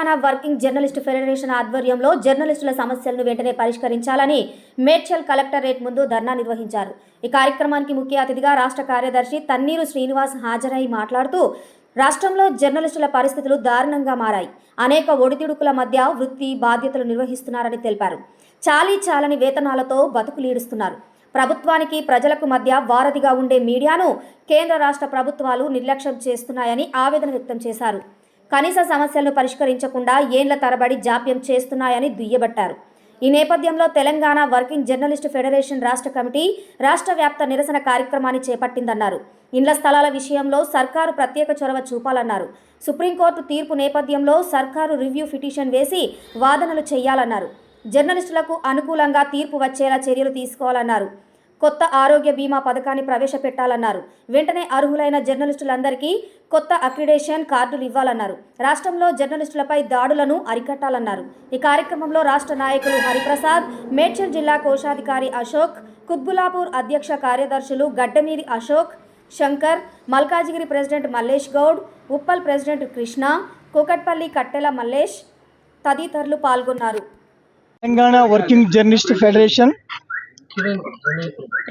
Telangana working journalist federation ఆధ్వర్యంలో జర్నలిస్టుల సమస్యలను వెంటనే పరిష్కరించాలని మేడ్చల్ కలెక్టరేట్ ముందు ధర్నా నిర్వహించారు. ఈ కార్యక్రమానికి ముఖ్య అతిథిగా రాష్ట్ర కార్యదర్శి తన్నీరు శ్రీనివాస్ హాజరై మాట్లాడుతూ రాష్ట్రంలో జర్నలిస్టుల పరిస్థితులు దారుణంగా మారాయి. అనేక ఒడిదుడుకుల మధ్య వృత్తి బాధ్యతలు నిర్వహిస్తున్నారని తెలిపారు. చాలీ చాలని వేతనాలతో బతుకులీడుస్తున్నారు. ప్రభుత్వానికి ప్రజలకు మధ్య వారధిగా ఉండే మీడియాను కేంద్ర రాష్ట్ర ప్రభుత్వాలు నిర్లక్ష్యం చేస్తున్నాయని ఆవేదన వ్యక్తం చేశారు. కనీస సమస్యలను పరిష్కరించకుండా ఏండ్ల తరబడి జాప్యం చేస్తున్నాయని దుయ్యబట్టారు. ఈ నేపథ్యంలో తెలంగాణ వర్కింగ్ జర్నలిస్టు ఫెడరేషన్ రాష్ట్ర కమిటీ రాష్ట్ర వ్యాప్త నిరసన కార్యక్రమాన్ని చేపట్టిందన్నారు. ఇండ్ల స్థలాల విషయంలో సర్కారు ప్రత్యేక చొరవ చూపాలన్నారు. సుప్రీంకోర్టు తీర్పు నేపథ్యంలో సర్కారు రివ్యూ పిటిషన్ వేసి వాదనలు చేయాలన్నారు. జర్నలిస్టులకు అనుకూలంగా తీర్పు వచ్చేలా చర్యలు తీసుకోవాలన్నారు. కొత్త ఆరోగ్య బీమా పథకాన్ని ప్రవేశపెట్టాలన్నారు. వెంటనే అర్హులైన జర్నలిస్టులందరికీ కొత్త అక్రిడేషన్ కార్డులు ఇవ్వాలన్నారు. రాష్ట్రంలో జర్నలిస్టులపై దాడులను అరికట్టాలన్నారు. ఈ కార్యక్రమంలో రాష్ట్ర నాయకులు హరిప్రసాద్ మేడ్చల్ జిల్లా కోశాధికారి అశోక్ కుత్బులాపూర్ అధ్యక్ష కార్యదర్శులు గడ్డమీది అశోక్ శంకర్ మల్కాజిగిరి ప్రెసిడెంట్ మల్లేష్ గౌడ్ ఉప్పల్ ప్రెసిడెంట్ కృష్ణ కూకట్పల్లి కట్టెల మల్లేష్ తదితరులు పాల్గొన్నారు. తెలంగాణ వర్కింగ్ జర్నలిస్ట్ ఫెడరేషన్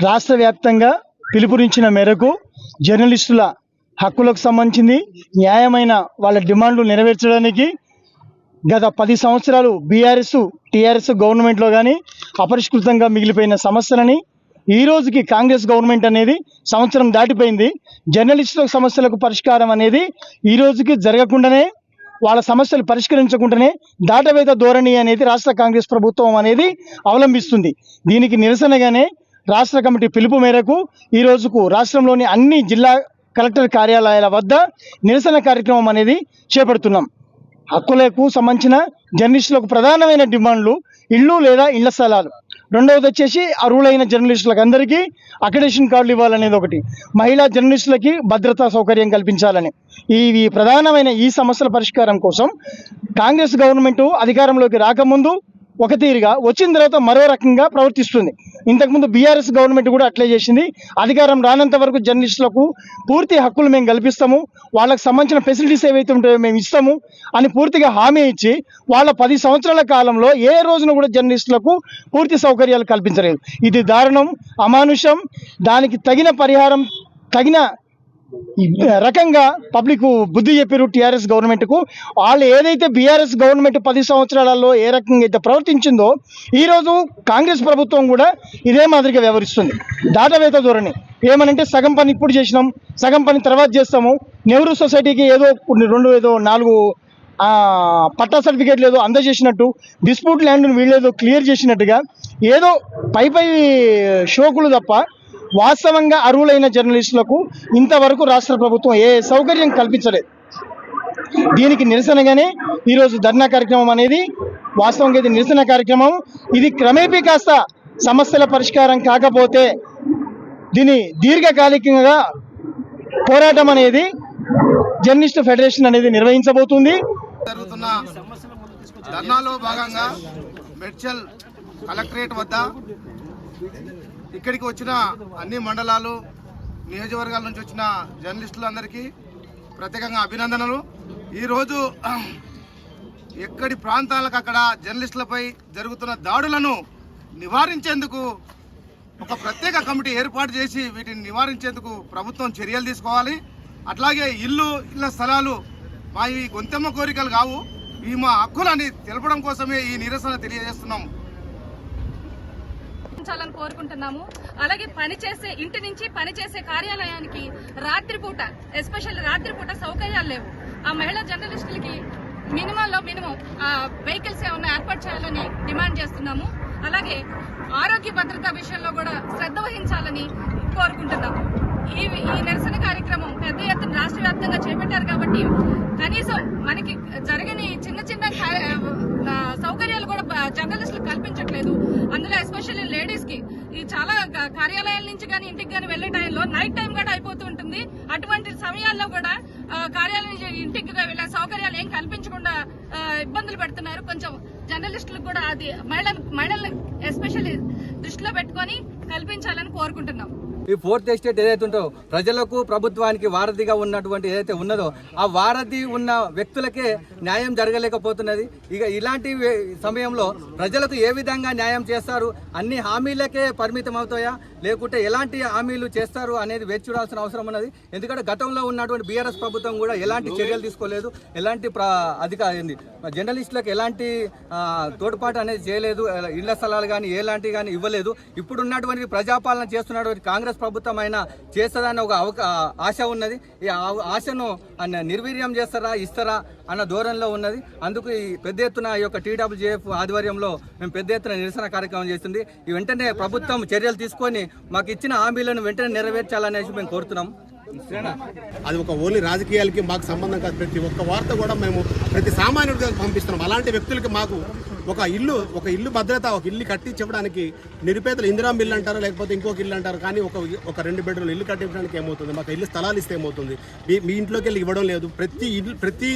రాష్ట్ర వ్యాప్తంగా పిలుపునిచ్చిన మేరకు జర్నలిస్టుల హక్కులకు సంబంధించింది న్యాయమైన వాళ్ళ డిమాండ్లు నెరవేర్చడానికి గత పది సంవత్సరాలు బీఆర్ఎస్ టీఆర్ఎస్ గవర్నమెంట్లో కానీ అపరిష్కృతంగా మిగిలిపోయిన సమస్యలని ఈ రోజుకి కాంగ్రెస్ గవర్నమెంట్ అనేది సంవత్సరం దాటిపోయింది. జర్నలిస్టుల సమస్యలకు పరిష్కారం అనేది ఈ రోజుకి జరగకుండానే వాళ్ళ సమస్యలు పరిష్కరించకుండానే దాటవేత ధోరణి అనేది రాష్ట్ర కాంగ్రెస్ ప్రభుత్వం అనేది అవలంబిస్తుంది. దీనికి నిరసనగానే రాష్ట్ర కమిటీ పిలుపు మేరకు ఈ రోజుకు రాష్ట్రంలోని అన్ని జిల్లా కలెక్టర్ కార్యాలయాల వద్ద నిరసన కార్యక్రమం అనేది చేపడుతున్నాం. హక్కులకు సంబంధించిన జర్నలిస్టులకు ప్రధానమైన డిమాండ్లు ఇళ్ళు లేదా ఇళ్ళ స్థలాలు. రెండవది వచ్చేసి అర్హులైన జర్నలిస్టులకు అందరికీ అక్రిడేషన్ కార్డులు ఇవ్వాలనేది ఒకటి. మహిళా జర్నలిస్టులకి భద్రతా సౌకర్యం కల్పించాలని. ఇవి ప్రధానమైన ఈ సమస్యల పరిష్కారం కోసం కాంగ్రెస్ గవర్నమెంట్ అధికారంలోకి రాకముందు ఒక తీరుగా వచ్చిన తర్వాత మరో రకంగా ప్రవర్తిస్తుంది. ఇంతకుముందు బీఆర్ఎస్ గవర్నమెంట్ కూడా అట్లే చేసింది. అధికారం రానంత వరకు జర్నలిస్టులకు పూర్తి హక్కులు మేము కల్పిస్తాము. వాళ్ళకి సంబంధించిన ఫెసిలిటీస్ ఏవైతే ఉంటాయో మేము ఇస్తాము అని పూర్తిగా హామీ ఇచ్చి వాళ్ళ పది సంవత్సరాల కాలంలో ఏ రోజున కూడా జర్నలిస్టులకు పూర్తి సౌకర్యాలు కల్పించలేదు. ఇది దారుణం అమానుషం. దానికి తగిన పరిహారం తగిన రకంగా పబ్లిక్ బుద్ధి చెప్పారు టీఆర్ఎస్ గవర్నమెంట్కు. వాళ్ళు ఏదైతే బీఆర్ఎస్ గవర్నమెంట్ పది సంవత్సరాలలో ఏ రకంగా అయితే ప్రవర్తించిందో ఈరోజు కాంగ్రెస్ ప్రభుత్వం కూడా ఇదే మాదిరిగా వ్యవహరిస్తుంది. దాటవేత ధోరణి. ఏమనంటే సగం పని ఇప్పుడు చేసినాం సగం పని తర్వాత చేస్తాము. నెహ్రూ సొసైటీకి ఏదో కొన్ని రెండు ఏదో నాలుగు పట్టా సర్టిఫికేట్ లేదో అందజేసినట్టు డిస్ప్యూట్ ల్యాండ్ను వీళ్ళేదో క్లియర్ చేసినట్టుగా ఏదో పై పై షోకులు తప్ప వాస్తవంగా అర్హులైన జర్నలిస్టులకు ఇంతవరకు రాష్ట్ర ప్రభుత్వం ఏ సౌకర్యం కల్పించలేదు. దీనికి నిరసనగానే ఈరోజు ధర్నా కార్యక్రమం అనేది వాస్తవంగా ఇది నిరసన కార్యక్రమం. ఇది క్రమేపీ కాస్త సమస్యల పరిష్కారం కాకపోతే దీని దీర్ఘకాలికంగా పోరాటం అనేది జర్నలిస్ట్ ఫెడరేషన్ అనేది నిర్వహించబోతుంది. జరుగుతున్న ధర్నాలో భాగంగా మెడ్చల్ కలెక్టరేట్ వద్ద ఇక్కడికి వచ్చిన అన్ని మండలాలు నియోజకవర్గాల నుంచి వచ్చిన జర్నలిస్టులందరికీ ప్రత్యేకంగా అభినందనలు. ఈరోజు ఎక్కడి ప్రాంతాలకు అక్కడ జర్నలిస్టులపై జరుగుతున్న దాడులను నివారించేందుకు ఒక ప్రత్యేక కమిటీ ఏర్పాటు చేసి వీటిని నివారించేందుకు ప్రభుత్వం చర్యలు తీసుకోవాలి. అట్లాగే ఇల్లు ఇళ్ళ స్థలాలు మా ఈ గొంతెమ్మ కోరికలు కావు. ఈ మా హక్కులని తెలపడం కోసమే ఈ నిరసన తెలియజేస్తున్నాం. ఉంచాలని కోరుకుంటున్నాము. అలాగే పనిచేసే ఇంటి నుంచి పనిచేసే కార్యాలయానికి రాత్రిపూట ఎస్పెషల్లీ రాత్రిపూట సౌకర్యాలు లేవు. ఆ మహిళా జర్నలిస్టులకి మినిమంలో మినిమం వెహికల్స్ ఏమైనా ఏర్పాటు చేయాలని డిమాండ్ చేస్తున్నాము. అలాగే ఆరోగ్య భద్రత విషయంలో కూడా శ్రద్ధ వహించాలని కోరుకుంటున్నాము. ఈ ఈ నిరసన కార్యక్రమం పెద్ద ఎత్తున రాష్ట్ర వ్యాప్తంగా చేపట్టారు కాబట్టి కనీసం మనకి జరిగిన చిన్న చిన్న కా- ఆ, సౌకర్యాలు కూడా ప- జర్నలిస్టులకు కల్పించట్లేదు అందులో ఎస్పెషల్లీ లేడీస్కి ఈ చాలా కార్యాలయాల నుంచి కానీ ఇంటికి కానీ వెళ్ళే టైంలో నైట్ టైం కూడా అయిపోతూ ఉంటుంది. అటువంటి సమయాల్లో కూడా కార్యాలయం ఇంటికి వెళ్ళే సౌకర్యాలు ఏం కల్పించకుండా ఇబ్బందులు పెడుతున్నారు. కొంచెం జర్నలిస్టులకు కూడా అది మహిళలు మహిళలను ఎస్పెషల్లీ దృష్టిలో పెట్టుకొని కల్పించాలని కోరుకుంటున్నాం. ఈ ఫోర్త్ ఎస్టేట్ ఏదైతే ఉందో ప్రజలకు ప్రభుత్వానికి వారధిగా ఉన్నటువంటి ఏదైతే ఉన్నదో ఆ వారధి ఉన్న వ్యక్తులకే న్యాయం జరగలేకపోతున్నది. ఇక ఇలాంటి సమయంలో ప్రజలకు ఏ విధంగా న్యాయం చేస్తారు? అన్ని హామీలకే పరిమితం అవుతాయా? లేకుంటే ఎలాంటి హామీలు చేస్తారు అనేది వేచి చూడాల్సిన అవసరం ఉన్నది. ఎందుకంటే గతంలో ఉన్నటువంటి బీఆర్ఎస్ ప్రభుత్వం కూడా ఎలాంటి చర్యలు తీసుకోలేదు. ఎలాంటి ప్ర జర్నలిస్టులకు ఎలాంటి తోడ్పాటు అనేది చేయలేదు. ఇళ్ళ స్థలాలు కానీ ఎలాంటివి కానీ ఇవ్వలేదు. ఇప్పుడు ఉన్నటువంటి ప్రజాపాలన చేస్తున్నటువంటి కాంగ్రెస్ ప్రభుత్వం అయినా చేస్తుందని ఒక అవక ఆశ ఉన్నది. ఈ ఆశను అన్న నిర్వీర్యం చేస్తారా ఇస్తారా అన్న ధోరణిలో ఉన్నది. అందుకు ఈ పెద్ద ఎత్తున ఈ యొక్క టీడబ్ల్యూజేఎఫ్ ఆధ్వర్యంలో మేము పెద్ద ఎత్తున నిరసన కార్యక్రమం చేస్తుంది. ఈ వెంటనే ప్రభుత్వం చర్యలు తీసుకొని మాకు ఇచ్చిన హామీలను వెంటనే నెరవేర్చాలనేసి మేము కోరుతున్నాం. అది ఒక ఓన్లీ రాజకీయాలకి మాకు సంబంధం కాదు. ప్రతి ఒక్క వార్త కూడా మేము ప్రతి సామాన్యుడికి పంపిస్తున్నాం. అలాంటి వ్యక్తులకి మాకు ఒక ఇల్లు ఒక ఇల్లు భద్రత ఒక ఇల్లు కట్టించడానికి నిరుపేదలు ఇందిరా ఇల్లు అంటారు లేకపోతే ఇంకొక ఇల్లు అంటారు? కానీ ఒక ఒక రెండు బెడ్రూమ్ ఇల్లు కట్టించడానికి ఏమవుతుంది? మాకు ఇల్లు స్థలాలు ఇస్తే ఏమవుతుంది? మీ మీ ఇంట్లోకి వెళ్ళి ఇవ్వడం లేదు. ప్రతి ఇల్లు ప్రతి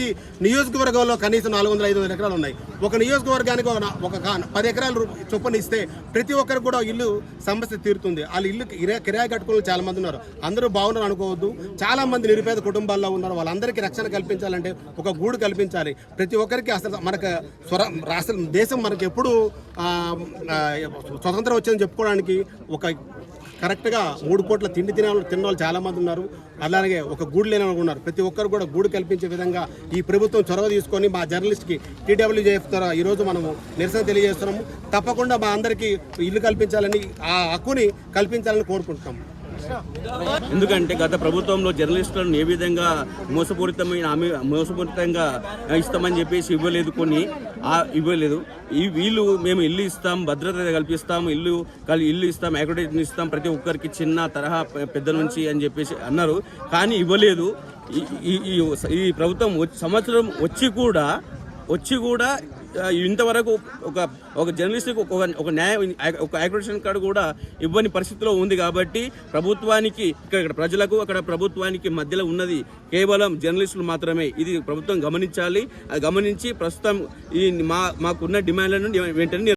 నియోజకవర్గంలో కనీసం నాలుగు వందల ఐదు వందల ఎకరాలు ఉన్నాయి. ఒక నియోజకవర్గానికి ఒక పది ఎకరాలు చొప్పున ఇస్తే ప్రతి ఒక్కరికి కూడా ఇల్లు సమస్య తీరుతుంది. వాళ్ళ ఇల్లు కిరా కిరాయి కట్టుకుని చాలా మంది ఉన్నారు. అందరూ బాగున్నారు అనుకోవద్దు. చాలా మంది నిరుపేద కుటుంబాల్లో ఉన్నారు. వాళ్ళందరికీ రక్షణ కల్పించాలంటే ఒక గూడు కల్పించాలి. ప్రతి ఒక్కరికి అసలు మనకు స్వర అసలు దేశం మనకి ఎప్పుడు స్వతంత్రం వచ్చిందని చెప్పుకోవడానికి ఒక కరెక్ట్గా మూడు పూట్ల తిండి తినే వాళ్ళు తిన్న వాళ్ళు ఉన్నారు. అలాగే ఒక గూడు లేని వాళ్ళు ఉన్నారు. ప్రతి ఒక్కరు కూడా గూడు కల్పించే విధంగా ఈ ప్రభుత్వం చొరవ తీసుకొని మా జర్నలిస్ట్కి టీడబ్ల్యూజేఎఫ్ ద్వారా ఈరోజు మనము నిరసన తెలియజేస్తున్నాము. తప్పకుండా మా అందరికీ ఇల్లు కల్పించాలని ఆ హక్కుని కల్పించాలని కోరుకుంటున్నాము. ఎందుకంటే గత ప్రభుత్వంలో జర్నలిస్టులను ఏ విధంగా మోసపూరితమైన ఆమె మోసపూరితంగా ఇస్తామని చెప్పేసి ఇవ్వలేదు కొన్ని ఇవ్వలేదు. ఈ వీళ్ళు మేము ఇల్లు ఇస్తాం భద్రత కల్పిస్తాం ఇల్లు ఇల్లు ఇస్తాం అకామిడేషన్ ఇస్తాం ప్రతి ఒక్కరికి చిన్న తరహా పెద్ద నుంచి అని చెప్పేసి అన్నారు. కానీ ఇవ్వలేదు. ఈ- ఈ- ఈ ప్రభుత్వం వచ్చి- సంవత్సరం వచ్చి కూడా వచ్చి కూడా ఇంతవరకు ఒక ఒక జర్నలిస్ట్కి ఒక ఒక న్యాయ ఒక అక్రిడేషన్ కార్డు కూడా ఇవ్వని పరిస్థితిలో ఉంది కాబట్టి ప్రభుత్వానికి ఇక్కడ ఇక్కడ ప్రజలకు అక్కడ ప్రభుత్వానికి మధ్యలో ఉన్నది కేవలం జర్నలిస్టులు మాత్రమే. ఇది ప్రభుత్వం గమనించాలి. అది గమనించి ప్రస్తుతం ఈ మా మాకున్న డిమాండ్లను వెంటనే